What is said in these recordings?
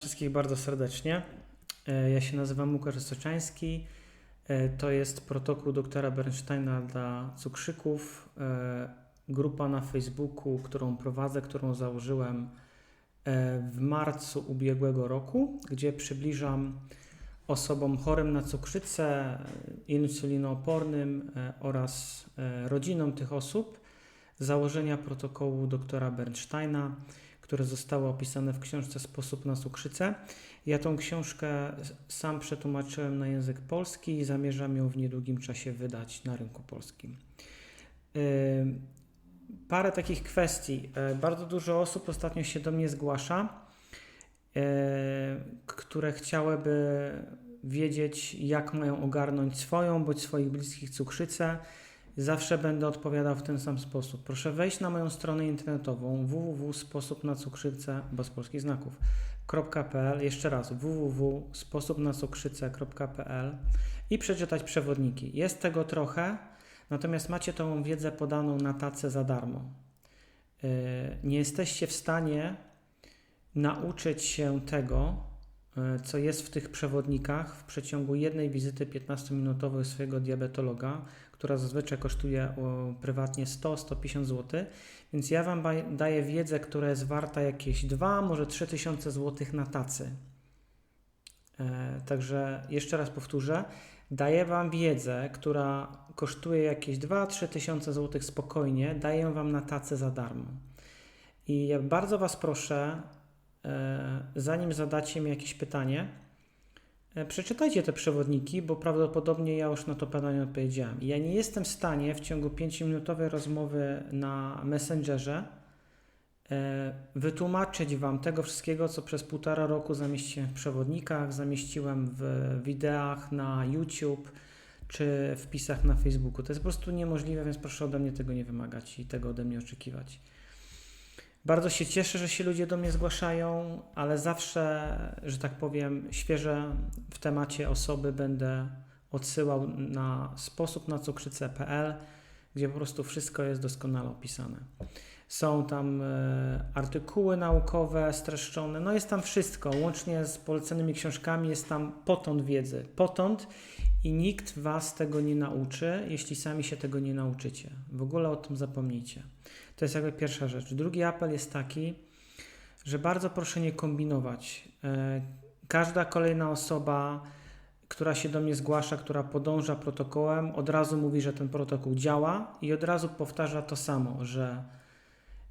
wszystkich bardzo serdecznie. E, Ja się nazywam Łukasz Soczański. E, To jest protokół doktora Bernsteina dla cukrzyków. E, Grupa na Facebooku, którą prowadzę, którą założyłem w marcu ubiegłego roku, gdzie przybliżam osobom chorym na cukrzycę, insulinoopornym oraz rodzinom tych osób założenia protokołu doktora Bernsteina które zostało opisane w książce Sposób na cukrzycę. Ja tą książkę sam przetłumaczyłem na język polski i zamierzam ją w niedługim czasie wydać na rynku polskim. Parę takich kwestii. Yy, Bardzo dużo osób ostatnio się do mnie zgłasza, yy, które chciałyby wiedzieć, jak mają ogarnąć swoją bądź swoich bliskich cukrzycę. Zawsze będę odpowiadał w ten sam sposób. Proszę wejść na moją stronę internetową www.sposobnacukrzycę bez polskich znaków .pl jeszcze raz www.sposobnacukrzycę.pl i przeczytać przewodniki. Jest tego trochę, natomiast macie tą wiedzę podaną na tace za darmo. Yy, Nie jesteście w stanie nauczyć się tego, co jest w tych przewodnikach w przeciągu jednej wizyty 15-minutowej swojego diabetologa, która zazwyczaj kosztuje prywatnie 100-150 zł. Więc ja Wam daję wiedzę, która jest warta jakieś 2, może 3 tysiące złotych na tacy. E, także jeszcze raz powtórzę. Daję Wam wiedzę, która kosztuje jakieś 2-3 tysiące złotych spokojnie. Daję Wam na tacy za darmo. I ja bardzo Was proszę, e, zanim zadacie mi jakieś pytanie, E, Przeczytajcie te przewodniki, bo prawdopodobnie ja już na to pytanie odpowiedziałem. Ja nie jestem w stanie w ciągu 5-minutowej rozmowy na Messengerze e, wytłumaczyć Wam tego wszystkiego, co przez półtora roku zamieściłem w przewodnikach, zamieściłem w wideach na YouTube czy wpisach na Facebooku. To jest po prostu niemożliwe, więc proszę ode mnie tego nie wymagać i tego ode mnie oczekiwać. Bardzo się cieszę, że się ludzie do mnie zgłaszają, ale zawsze, że tak powiem, świeże w temacie osoby będę odsyłał na sposób na cukrzycę.pl, gdzie po prostu wszystko jest doskonale opisane. Są tam e, artykuły naukowe streszczone, no jest tam wszystko, łącznie z polecanymi książkami, jest tam potąd wiedzy, potąd i nikt Was tego nie nauczy, jeśli sami się tego nie nauczycie. W ogóle o tym zapomnijcie. To jest jakby pierwsza rzecz. Drugi apel jest taki, że bardzo proszę nie kombinować. E, Każda kolejna osoba, która się do mnie zgłasza, która podąża protokołem, od razu mówi, że ten protokół działa i od razu powtarza to samo, że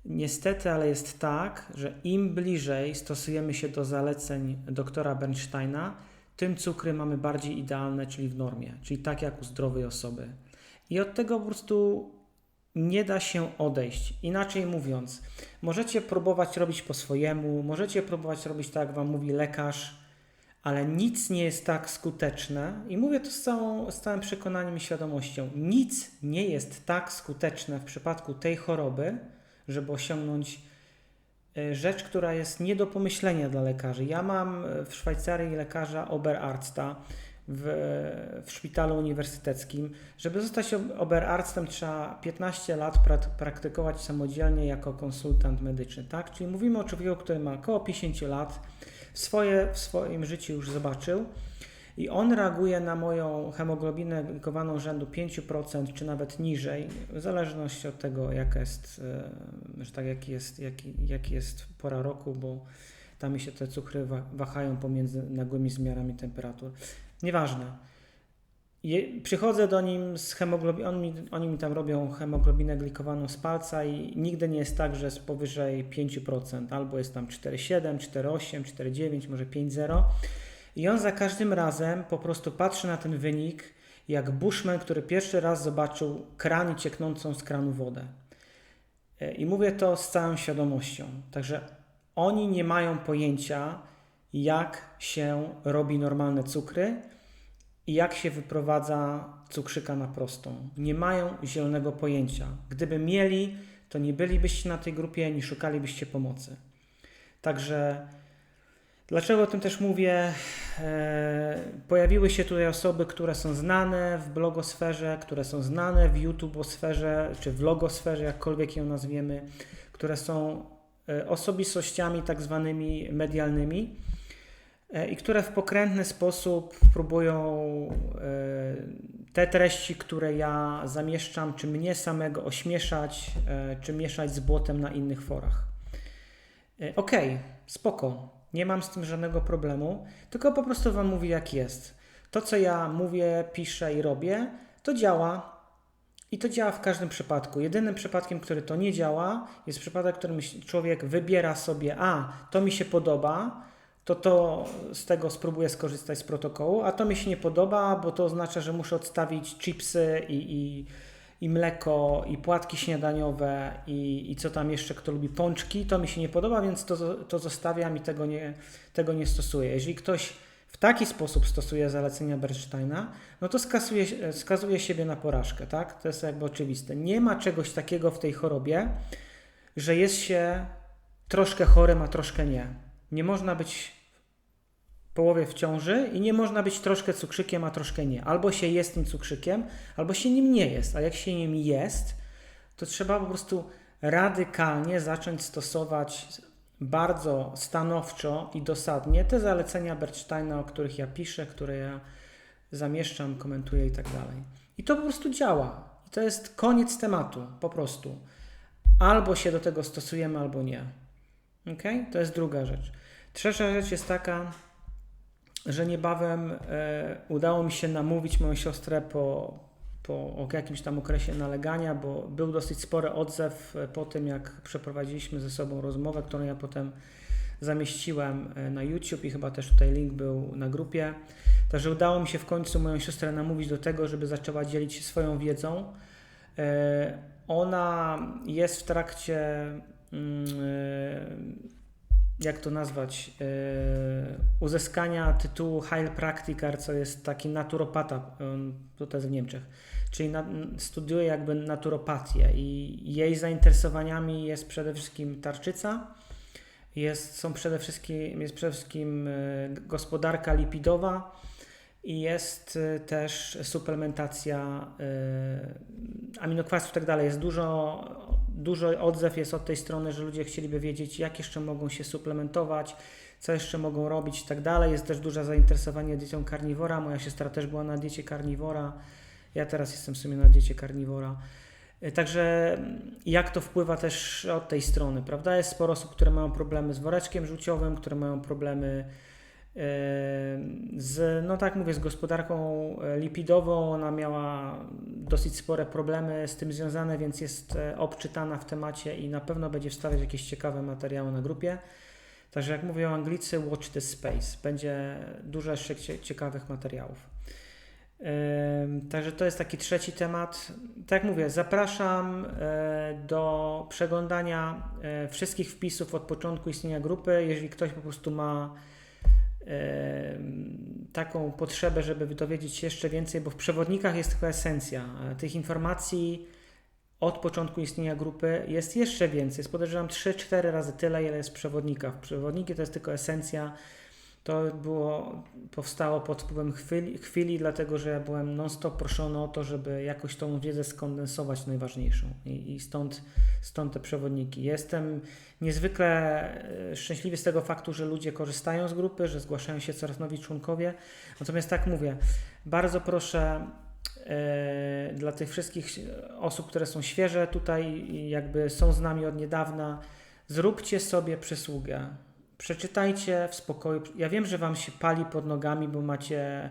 niestety, ale jest tak, że im bliżej stosujemy się do zaleceń doktora Bernsteina, tym cukry mamy bardziej idealne, czyli w normie, czyli tak jak u zdrowej osoby. I od tego po prostu nie da się odejść. Inaczej mówiąc, możecie próbować robić po swojemu, możecie próbować robić tak, jak Wam mówi lekarz, ale nic nie jest tak skuteczne, i mówię to z, całą, z całym przekonaniem i świadomością, nic nie jest tak skuteczne w przypadku tej choroby, żeby osiągnąć rzecz, która jest nie do pomyślenia dla lekarzy. Ja mam e, w Szwajcarii lekarza Oberarzta w, w szpitalu uniwersyteckim. Żeby zostać ob- Oberarztem trzeba 15 lat prak- praktykować samodzielnie jako konsultant medyczny, tak? Czyli mówimy o człowieku, który ma około 50 lat, swoje w swoim życiu już zobaczył i on reaguje na moją hemoglobinę glikowaną rzędu 5% czy nawet niżej, w zależności od tego, jaka jest, e, że tak, jaki jest, jaki, jaki jest pora roku, bo tam się te cukry wa- wahają pomiędzy nagłymi zmianami temperatur. Nieważne. Je, przychodzę do nim z hemoglobiną, oni mi tam robią hemoglobinę glikowaną z palca i nigdy nie jest tak, że jest powyżej 5%, albo jest tam 4,7, 4,8, 4,9, może 5,0. I on za każdym razem po prostu patrzy na ten wynik, jak Bushman, który pierwszy raz zobaczył kran i cieknącą z kranu wodę. E, I mówię to z całą świadomością. Także oni nie mają pojęcia, jak się robi normalne cukry i jak się wyprowadza cukrzyka na prostą. Nie mają zielonego pojęcia. Gdyby mieli, to nie bylibyście na tej grupie, nie szukalibyście pomocy. Także dlaczego o tym też mówię? E, pojawiły się tutaj osoby, które są znane w blogosferze, które są znane w YouTubeosferze, czy w logosferze, jakkolwiek ją nazwiemy, które są e, osobistościami tak zwanymi medialnymi e, i które w pokrętny sposób próbują te treści, które ja zamieszczam, czy mnie samego ośmieszać, czy mieszać z błotem na innych forach. Okej, okay, spoko, nie mam z tym żadnego problemu, tylko po prostu Wam mówię jak jest. To, co ja mówię, piszę i robię, to działa i to działa w każdym przypadku. Jedynym przypadkiem, który to nie działa, jest przypadek, w którym człowiek wybiera sobie, a to mi się podoba, to to z tego spróbuję skorzystać z protokołu, a to mi się nie podoba, bo to oznacza, że muszę odstawić chipsy i, i, i mleko, i płatki śniadaniowe, i, i co tam jeszcze, kto lubi pączki, to mi się nie podoba, więc to, to zostawiam i tego nie, tego nie stosuję. Jeżeli ktoś w taki sposób stosuje zalecenia Bernsteina, no to skazuje, skazuje siebie na porażkę, tak? To jest jakby oczywiste. Nie ma czegoś takiego w tej chorobie, że jest się troszkę chorym, a troszkę nie. Nie można być połowie w ciąży i nie można być troszkę cukrzykiem, a troszkę nie. Albo się jest tym cukrzykiem, albo się nim nie jest. A jak się nim jest, to trzeba po prostu radykalnie zacząć stosować bardzo stanowczo i dosadnie te zalecenia Bernsteina, o których ja piszę, które ja zamieszczam, komentuję i tak dalej. I to po prostu działa. I to jest koniec tematu, po prostu. Albo się do tego stosujemy, albo nie. Ok? To jest druga rzecz. Trzecia rzecz jest taka, że niebawem e, udało mi się namówić moją siostrę po, po jakimś tam okresie nalegania, bo był dosyć spory odzew po tym, jak przeprowadziliśmy ze sobą rozmowę, którą ja potem zamieściłem e, na YouTube i chyba też tutaj link był na grupie. Także udało mi się w końcu moją siostrę namówić do tego, żeby zaczęła dzielić się swoją wiedzą. E, ona jest w trakcie, mm, e, jak to nazwać, uzyskania tytułu Heilpraktiker, co jest taki naturopata, jest w Niemczech czyli na, studiuje jakby naturopatię i jej zainteresowaniami jest przede wszystkim tarczyca, jest, są przede wszystkim, jest przede wszystkim e, gospodarka lipidowa i jest e, też suplementacja y, aminokwasów i tak dalej. Jest dużo, dużo odzew jest od tej strony, że ludzie chcieliby wiedzieć, jak jeszcze mogą się suplementować, co jeszcze mogą robić i tak dalej. Jest też duże zainteresowanie dietą karniwora. Moja siostra też była na diecie karniwora ja teraz jestem w sumie na diecie karniwora. E, także jak to wpływa też od tej strony, prawda? Jest sporo osób, które mają problemy z woreczkiem żółciowym, które mają problemy e, z, no tak mówię, z gospodarką e, lipidową. Ona miała dosyć spore problemy z tym związane, więc jest obczytana w temacie i na pewno będzie wstawiać jakieś ciekawe materiały na grupie. Także jak mówią Anglicy, watch the space. Będzie dużo jeszcze ciekawych materiałów. Także to jest taki trzeci temat. Tak jak mówię, zapraszam e, do przeglądania e, wszystkich wpisów od początku istnienia grupy. Jeżeli ktoś po prostu ma taką potrzebę, żeby dowiedzieć się jeszcze więcej, bo w przewodnikach jest tylko esencja. Tych informacji od początku istnienia grupy jest jeszcze więcej. Jest podejrzewam 3-4 razy tyle, ile jest w przewodnikach. Przewodniki to jest tylko esencja to było, powstało pod wpływem chwili, chwili, dlatego że ja byłem non-stop proszony o to, żeby jakoś tą wiedzę skondensować najważniejszą i, i stąd, stąd te przewodniki. Jestem niezwykle e, szczęśliwy z tego faktu, że ludzie korzystają z grupy, że zgłaszają się coraz nowi członkowie. Natomiast tak mówię, bardzo proszę e, dla tych wszystkich osób, które są świeże tutaj jakby są z nami od niedawna, zróbcie sobie przysługę przeczytajcie w spokoju. Ja wiem, że Wam się pali pod nogami, bo macie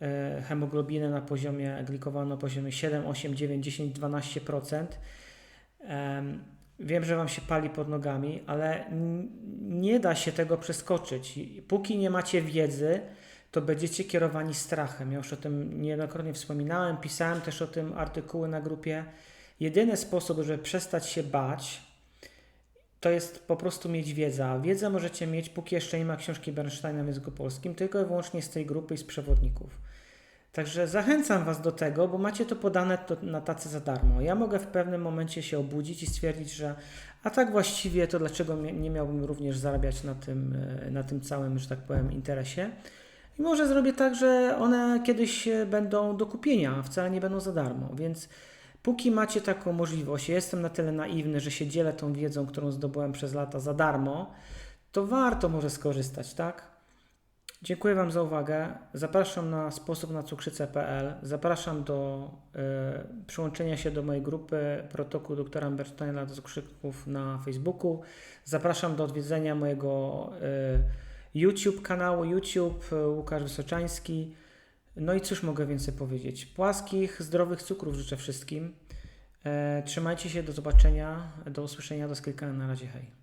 e, hemoglobinę na poziomie glikowaną na poziomie 7, 8, 9, 10, 12%. Wiem, że Wam się pali pod nogami, ale nie da się tego przeskoczyć. Póki nie macie wiedzy, to będziecie kierowani strachem. Ja już o tym niejednokrotnie wspominałem, pisałem też o tym artykuły na grupie. Jedyny sposób, żeby przestać się bać, to jest po prostu mieć wiedzę. A wiedzę możecie mieć, póki jeszcze nie ma książki Bernsteina w języku polskim, tylko i wyłącznie z tej grupy i z przewodników. Także zachęcam Was do tego, bo macie to podane to na tacy za darmo. Ja mogę w pewnym momencie się obudzić i stwierdzić, że a tak właściwie to dlaczego nie miałbym również zarabiać na tym, e, na tym całym, że tak powiem, interesie. I może zrobię tak, że one kiedyś będą do kupienia, a wcale nie będą za darmo. Więc Póki macie taką możliwość, ja jestem na tyle naiwny, że się dzielę tą wiedzą, którą zdobyłem przez lata za darmo, to warto może skorzystać, tak? Dziękuję Wam za uwagę. Zapraszam na sposób na cukrzycę.pl. Zapraszam do y, przyłączenia się do mojej grupy protokół doktora Ambersteina do cukrzyków na Facebooku. Zapraszam do odwiedzenia mojego y, YouTube kanału YouTube y, Łukasz Wysoczański. No i cóż mogę więcej powiedzieć? Płaskich, zdrowych cukrów życzę wszystkim. E, trzymajcie się, do zobaczenia, do usłyszenia, do sklikania. Na razie, hej.